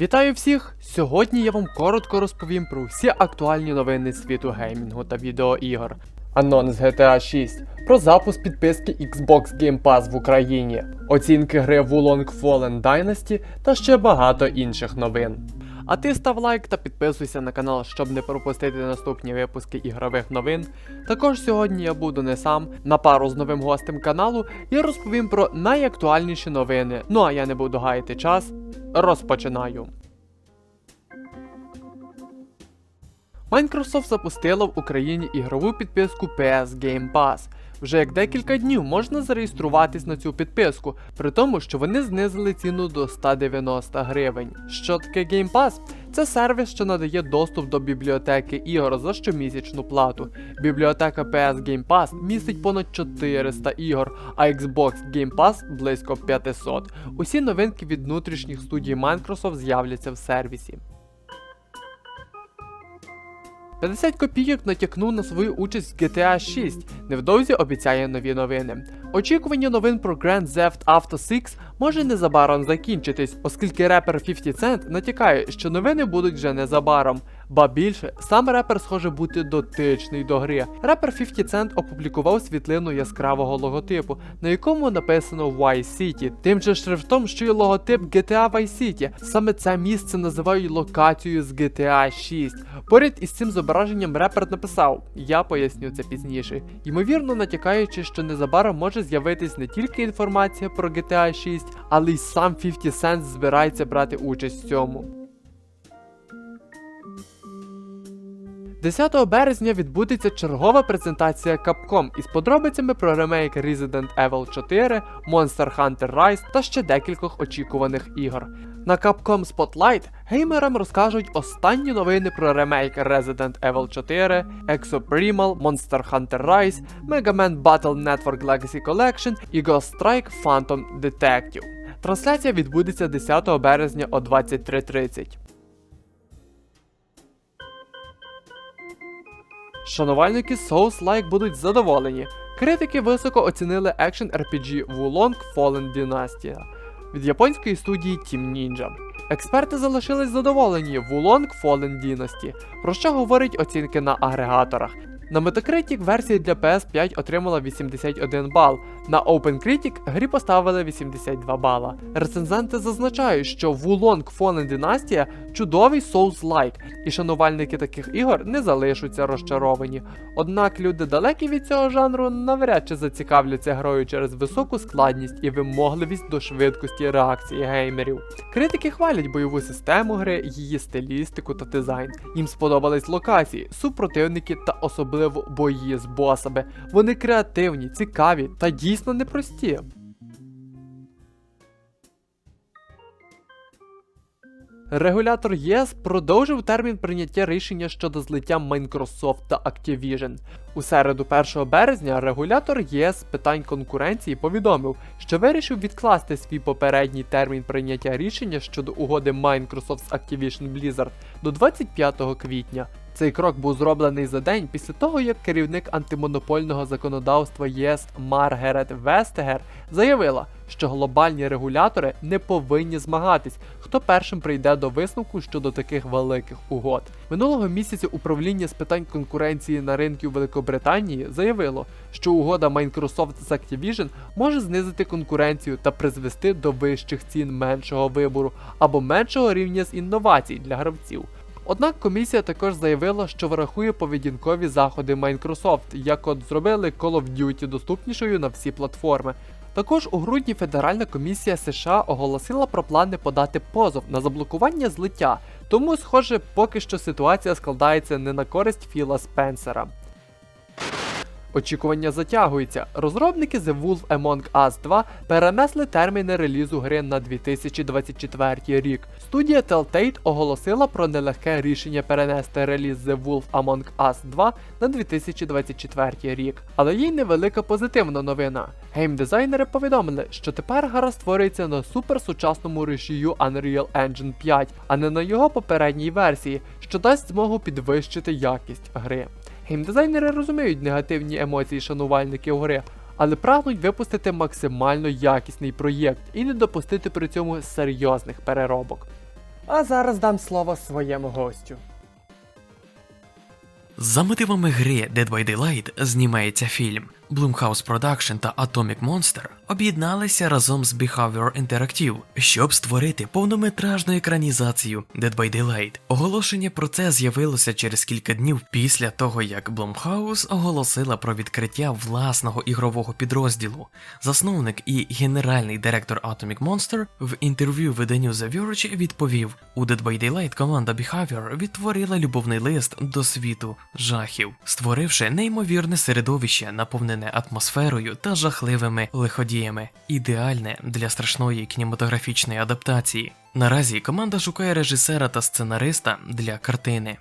Вітаю всіх! Сьогодні я вам коротко розповім про всі актуальні новини світу геймінгу та відеоігор. Анонс GTA 6, про запуск підписки Xbox Game Pass в Україні, оцінки гри Wulong Fallen Dynasty та ще багато інших новин. А ти став лайк та підписуйся на канал, щоб не пропустити наступні випуски ігрових новин. Також сьогодні я буду не сам на пару з новим гостем каналу і розповім про найактуальніші новини. Ну а я не буду гаяти час. Розпочинаю. Microsoft запустила в Україні ігрову підписку PS Game Pass. Вже як декілька днів можна зареєструватись на цю підписку, при тому, що вони знизили ціну до 190 гривень. Що таке Game Pass? Це сервіс, що надає доступ до бібліотеки ігор за щомісячну плату. Бібліотека PS Game Pass містить понад 400 ігор, а Xbox Game Pass близько 500. Усі новинки від внутрішніх студій Microsoft з'являться в сервісі. 50 копійок натякнув на свою участь в GTA 6. Невдовзі обіцяє нові новини. Очікування новин про Grand Theft Auto 6 може незабаром закінчитись, оскільки репер 50 Cent натякає, що новини будуть вже незабаром. Ба більше, сам репер схоже бути дотичний до гри. Репер 50 Cent опублікував світлину яскравого логотипу, на якому написано Vice City, тим же шрифтом, що й логотип GTA Vice City. Саме це місце називають локацією з GTA 6. Поряд із цим зображенням репер написав: Я поясню це пізніше. Ймовірно, натякаючи, що незабаром може з'явитись не тільки інформація про GTA 6, але й сам 50 Cent збирається брати участь в цьому. 10 березня відбудеться чергова презентація Capcom із подробицями про ремейк Resident Evil 4, Monster Hunter Rise та ще декількох очікуваних ігор. На Capcom Spotlight геймерам розкажуть останні новини про ремейк Resident Evil 4, Exoprimal, Monster Hunter Rise, Mega Man Battle Network Legacy Collection і Ghost Strike Phantom Detective. Трансляція відбудеться 10 березня о 23.30. Шанувальники Souls-like будуть задоволені. Критики високо оцінили екшен RPG Wulong Fallen Dynasty від японської студії Team Ninja. Експерти залишились задоволені Wulong Fallen Dynasty, про що говорять оцінки на агрегаторах. На Metacritic версія для PS5 отримала 81 бал, на OpenCritic грі поставили 82 бала. Рецензенти зазначають, що Wulong Fallen Dynasty чудовий Souls-like, і шанувальники таких ігор не залишаться розчаровані. Однак люди далекі від цього жанру навряд чи зацікавляться грою через високу складність і вимогливість до швидкості реакції геймерів. Критики хвалять бойову систему гри, її стилістику та дизайн. Їм сподобались локації, супротивники та особливо бої з босами. Вони креативні, цікаві та дійсно непрості. Регулятор ЄС продовжив термін прийняття рішення щодо злиття Microsoft та Activision. У середу 1 березня регулятор ЄС з питань конкуренції повідомив, що вирішив відкласти свій попередній термін прийняття рішення щодо угоди Microsoft з Activision Blizzard до 25 квітня. Цей крок був зроблений за день після того, як керівник антимонопольного законодавства ЄС Маргарет Вестегер заявила, що глобальні регулятори не повинні змагатись, хто першим прийде до висновку щодо таких великих угод. Минулого місяця управління з питань конкуренції на ринку Великобританії заявило, що угода Microsoft з Activision може знизити конкуренцію та призвести до вищих цін меншого вибору або меншого рівня з інновацій для гравців. Однак комісія також заявила, що врахує поведінкові заходи Microsoft, як от зробили Call of Duty доступнішою на всі платформи. Також у грудні Федеральна комісія США оголосила про плани подати позов на заблокування злиття, тому, схоже, поки що ситуація складається не на користь Філа Спенсера. Очікування затягується. Розробники The Wolf Among Us 2 перенесли терміни релізу гри на 2024 рік. Студія Telltale оголосила про нелегке рішення перенести реліз The Wolf Among Us 2 на 2024 рік. Але є й невелика позитивна новина. Геймдизайнери повідомили, що тепер гра створюється на суперсучасному рушію Unreal Engine 5, а не на його попередній версії, що дасть змогу підвищити якість гри. Геймдизайнери розуміють негативні емоції шанувальників гри, але прагнуть випустити максимально якісний проєкт і не допустити при цьому серйозних переробок. А зараз дам слово своєму гостю. За мотивами гри Dead by Daylight знімається фільм. Blumhouse Production та Atomic Monster об'єдналися разом з Behavior Interactive, щоб створити повнометражну екранізацію Dead by Daylight. Оголошення про це з'явилося через кілька днів після того, як Blumhouse оголосила про відкриття власного ігрового підрозділу. Засновник і генеральний директор Atomic Monster в інтерв'ю виданню The Verge відповів: у Dead by Daylight команда Behavior відтворила любовний лист до світу жахів, створивши неймовірне середовище, наповнене атмосферою та жахливими лиходіями, ідеальне для страшної кінематографічної адаптації. Наразі команда шукає режисера та сценариста для картини.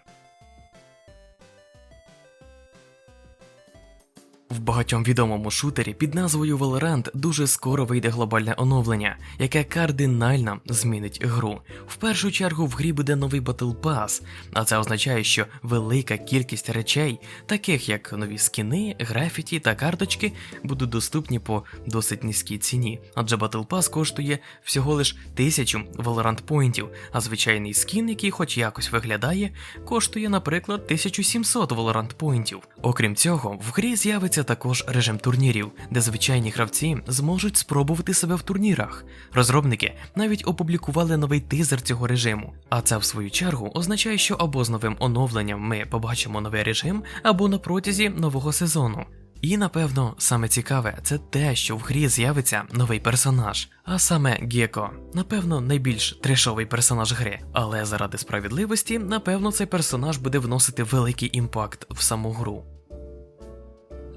В багатьом відомому шутері під назвою Valorant дуже скоро вийде глобальне оновлення, яке кардинально змінить гру. В першу чергу в грі буде новий Battle Pass, а це означає, що велика кількість речей, таких як нові скіни, графіті та карточки, будуть доступні по досить низькій ціні, адже Battle Pass коштує всього лиш тисячу Valorant поінтів, а звичайний скін, який хоч якось виглядає, коштує, наприклад, 1700 Valorant поінтів. Окрім цього, в грі з'явиться також режим турнірів, де звичайні гравці зможуть спробувати себе в турнірах. Розробники навіть опублікували новий тизер цього режиму. А це в свою чергу означає, що або з новим оновленням ми побачимо новий режим, або на протязі нового сезону. І напевно саме цікаве це те, що в грі з'явиться новий персонаж, а саме Геко. Напевно, найбільш трешовий персонаж гри. Але заради справедливості, напевно, цей персонаж буде вносити великий імпакт в саму гру.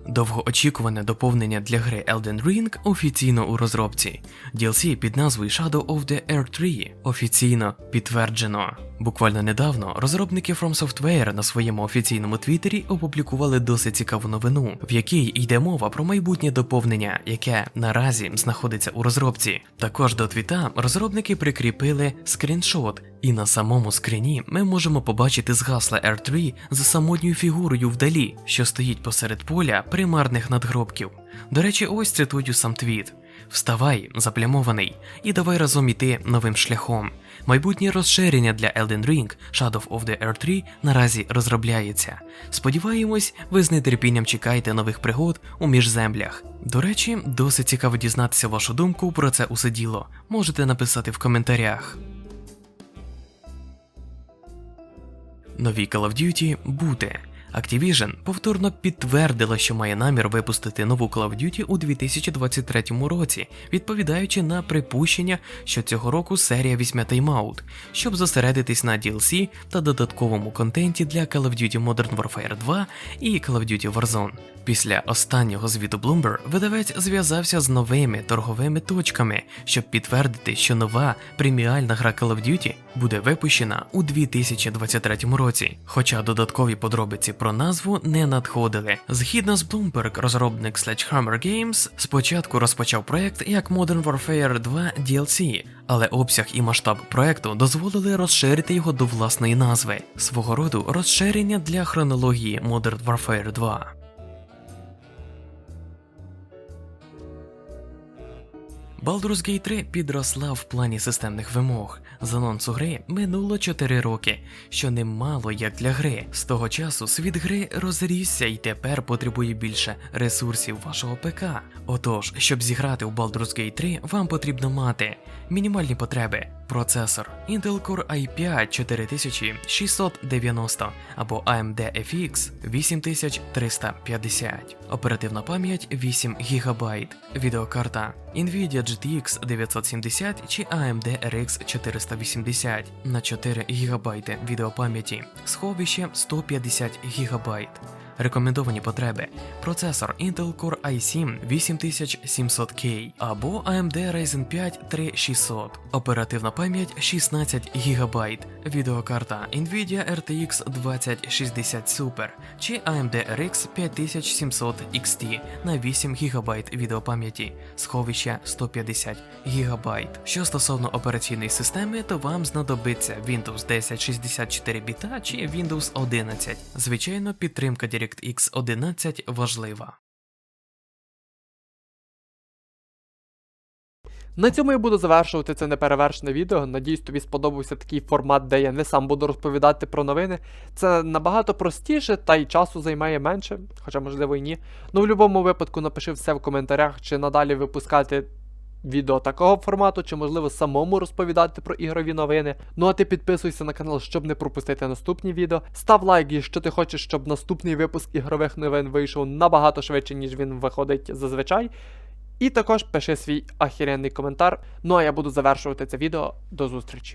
Довгоочікуване доповнення для гри Elden Ring офіційно у розробці. DLC під назвою Shadow of the Earth 3 офіційно підтверджено. Буквально недавно розробники From Software на своєму офіційному твіттері опублікували досить цікаву новину, в якій йде мова про майбутнє доповнення, яке наразі знаходиться у розробці. Також до твіта розробники прикріпили скріншот, і на самому скріні ми можемо побачити згасле R3 за самотньою фігурою вдалі, що стоїть посеред поля примарних надгробків. До речі, ось цитую сам твіт. Вставай, заплямований, і давай разом іти новим шляхом. Майбутнє розширення для Elden Ring Shadow of the Earth 3 наразі розробляється. Сподіваємось, ви з нетерпінням чекаєте нових пригод у міжземлях. До речі, досить цікаво дізнатися вашу думку про це усе діло. Можете написати в коментарях. Нові Call of Duty буде. Activision повторно підтвердила, що має намір випустити нову Call of Duty у 2023 році, відповідаючи на припущення, що цього року серія візьме тайм-аут, щоб зосередитись на DLC та додатковому контенті для Call of Duty Modern Warfare 2 і Call of Duty Warzone. Після останнього звіту Bloomberg видавець зв'язався з новими торговими точками, щоб підтвердити, що нова преміальна гра Call of Duty буде випущена у 2023 році. Хоча додаткові подробиці про назву не надходили. Згідно з Bloomberg, розробник Sledgehammer Games спочатку розпочав проект як Modern Warfare 2 DLC, але обсяг і масштаб проекту дозволили розширити його до власної назви, свого роду розширення для хронології Modern Warfare 2. Baldur's Gate 3 підросла в плані системних вимог. З анонсу гри минуло 4 роки, що немало як для гри. З того часу світ гри розрісся і тепер потребує більше ресурсів вашого ПК. Отож, щоб зіграти у Baldur's Gate 3, вам потрібно мати мінімальні потреби. Процесор Intel Core i5 4690 або AMD FX 8350, оперативна пам'ять 8 ГБ, відеокарта Nvidia GTX 970 чи AMD RX 480 на 4 ГБ відеопам'яті, сховище 150 ГБ. Рекомендовані потреби: процесор Intel Core i7 8700K або AMD Ryzen 5 3600, оперативна пам'ять 16 ГБ, відеокарта Nvidia RTX 2060 Super чи AMD RX 5700 XT на 8 ГБ відеопам'яті, сховище 150 ГБ. Що стосовно операційної системи, то вам знадобиться Windows 10 64 біта чи Windows 11. Звичайно, підтримка DirectX 11 важлива. На цьому я буду завершувати це неперевершене відео. Надіюсь, тобі сподобався такий формат, де я не сам буду розповідати про новини. Це набагато простіше та й часу займає менше, хоча можливо і ні. Ну, в будь-якому випадку напиши все в коментарях, чи надалі випускати відео такого формату, чи можливо самому розповідати про ігрові новини. Ну а ти підписуйся на канал, щоб не пропустити наступні відео. Став лайк, якщо ти хочеш, щоб наступний випуск ігрових новин вийшов набагато швидше, ніж він виходить зазвичай. І також пиши свій ахіренний коментар. Ну а я буду завершувати це відео. До зустрічі.